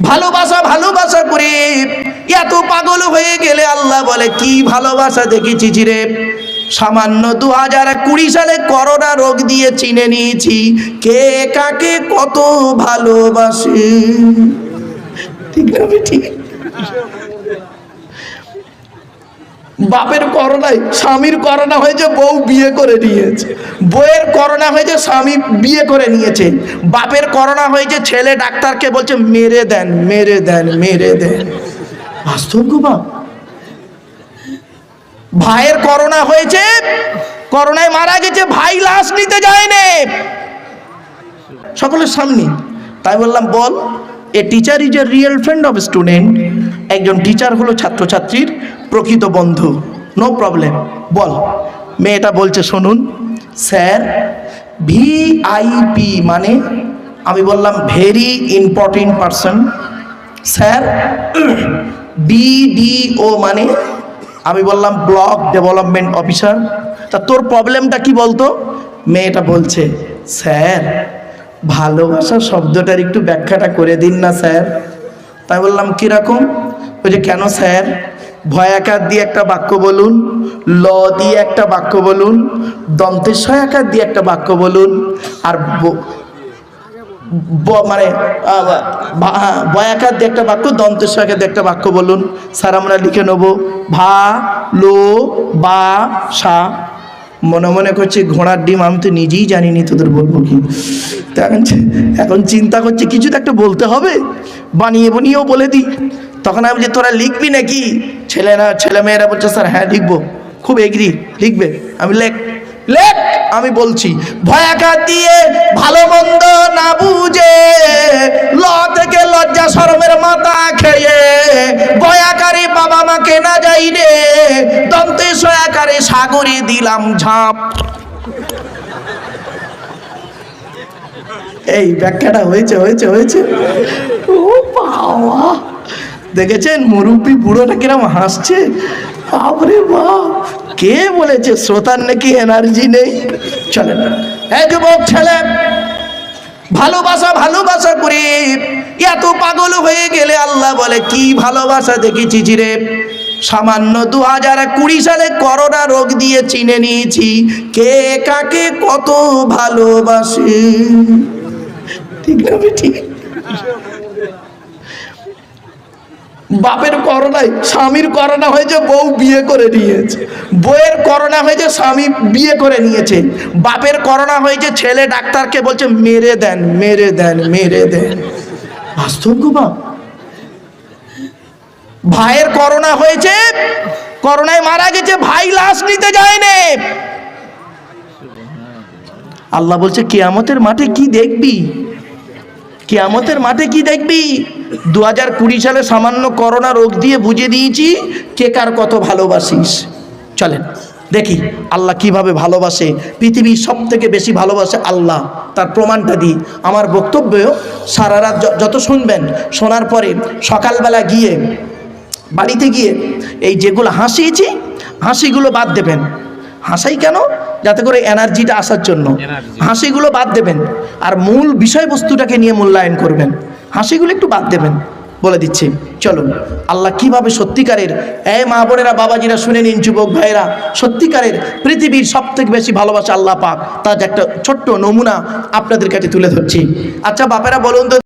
ভালোবাসা ভালোবাসা করে এত পাগল হয়ে গেলে আল্লাহ বলে, কি ভালোবাসা দেখেছি রে? সামান্য দু হাজার কুড়ি সালে করোনা রোগ দিয়ে চিনে নিয়েছি। কে কাকে কত ভালোবাসে? ঠিক না ঠিক বাপের করোনায়, স্বামীর করোনা হয়েছে, বউ বিয়ে করে নিয়েছে। বউয়ের করোনা হয়েছে, স্বামী বিয়ে করে নিয়েছে। বাপের করোনা হয়েছে, ছেলে ডাক্তারকে বলছে, মেরে দেন মেরে দেন মেরে দেন। বাস্তব ভাইয়ের করোনা হয়েছে, করোনায় মারা গেছে, ভাই লাশ নিতে যায়নি। সকলের সামনে। তাই বললাম, বল a teacher is a real friend of student একজন টিচার হলো ছাত্রছাত্রীর প্রকৃত বন্ধু। নো প্রবলেম বল। মেয়েটা বলছে, শুনুন, স্যার ভিআইপি মানে আমি বললাম very important person sir BDO মানে আমি বললাম ব্লক ডেভেলপমেন্ট অফিসার তা তোর প্রবলেমটা কি বলতো? মেয়েটা বলছে, স্যার ভালোবাসা শব্দটার একটু ব্যাখ্যাটা করে দিন না স্যার। তাই বললাম কীরকম? ওই যে কেন স্যার? ভয়াকার দিয়ে একটা বাক্য বলুন ল দিয়ে একটা বাক্য বলুন দন্তের সহায়কার দিয়ে একটা বাক্য বলুন আর মানে হ্যাঁ, বয়াকার দিয়ে একটা বাক্য সহায়কার দিয়ে একটা বাক্য বলুন। স্যার আমরা লিখে নেব ভা লো বা সা মনে মনে করছে, ঘোড়ার ডিম আমি তো নিজেই জানিনি, তোদের বলব কি? এখন এখন চিন্তা করছি, কিছু তো একটা বলতে হবে। বানিয়ে বানিয়েও বলে দিই। তখন আমি যে, তোরা লিখবি নাকি? ছেলেরা ছেলে মেয়েরা বলছে, স্যার হ্যাঁ লিখব। খুব এগ্রি, লিখবে। আমি লেখ লেখ, আমি বলছি, ভয়াঘাত দিয়ে ভালো মন্দ না বুঝে, ল থেকে লজ্জা শরমের মাথা খেয়ে মাকে না যাই রে দন্তে সয়াকারে সাগরে দিলাম ঝাঁপ। এই ব্যাখ্যাটা হয়েছে হয়েছে হয়েছে। ও বাবা। দেখেছেন মুরব্বী বুড়োটা কিরম হাসছে? বাপরে বাপ। কে বলেছে শ্রোতার নাকি এনার্জি নেই? চলেন। হ্যাঁ যুবক, ছেলে। ভালোবাসা ভালোবাসা করে এত পাগল হয়ে গেলে আল্লাহ বলে, কি ভালোবাসা দেখেছি রে? সামান্য দু হাজার কুড়ি সালে করোনা রোগ দিয়ে চিনে নিয়েছি। কে কাকে কত ভালোবাসে। ঠিক না ঠিক বাপের করোনায়, স্বামীর করোনা হয়েছে বউ বিয়ে করে নিয়েছে। বউয়ের করোনা হয়েছে স্বামী বিয়ে করে নিয়েছে। বাপের করোনা হয়েছে ছেলে ডাক্তারকে বলছে, মেরে দেন মেরে দেন মেরে দেন। বাস্তব গো বাপ। ভাইয়ের করোনা হয়েছে, করোনায় মারা গেছে, ভাই লাশ নিতে যায়নি। আল্লাহ বলছে, কেয়ামতের মাঠে কি দেখবি? কেয়ামতের মাঠে কি দেখবি? দু হাজার কুড়ি সালে সামান্য করোনা রোগ দিয়ে বুঝে দিয়েছি, কে কার কত ভালোবাসিস। চলেন, দেখি আল্লাহ কীভাবে ভালোবাসে। পৃথিবীর সব থেকে বেশি ভালোবাসে আল্লাহ। তার প্রমাণটা দিই। আমার বক্তব্য, সারা রাত যত শুনবেন, শোনার পরে সকালবেলা গিয়ে বাড়িতে গিয়ে এই যেগুলো হাসিয়েছি হাসিগুলো বাদ দেবেন। হাসাই কেন? যাতে করে এনার্জিটা আসার জন্য। হাসিগুলো বাদ দেবেন আর মূল বিষয়বস্তুটাকে নিয়ে মূল্যায়ন করবেন। হাসিগুলো একটু বাদ দেবেন বলে দিচ্ছি। চলুন আল্লাহ কীভাবে সত্যিকারের এ মা বোনেরা বাবাজিরা শুনে নিন যুবক ভাইরা সত্যিকারের পৃথিবীর সব থেকে বেশি ভালোবাসা আল্লাহ পাক তার একটা ছোট্ট নমুনা আপনাদের কাছে তুলে ধরছি। আচ্ছা বাপেরা বলুন তো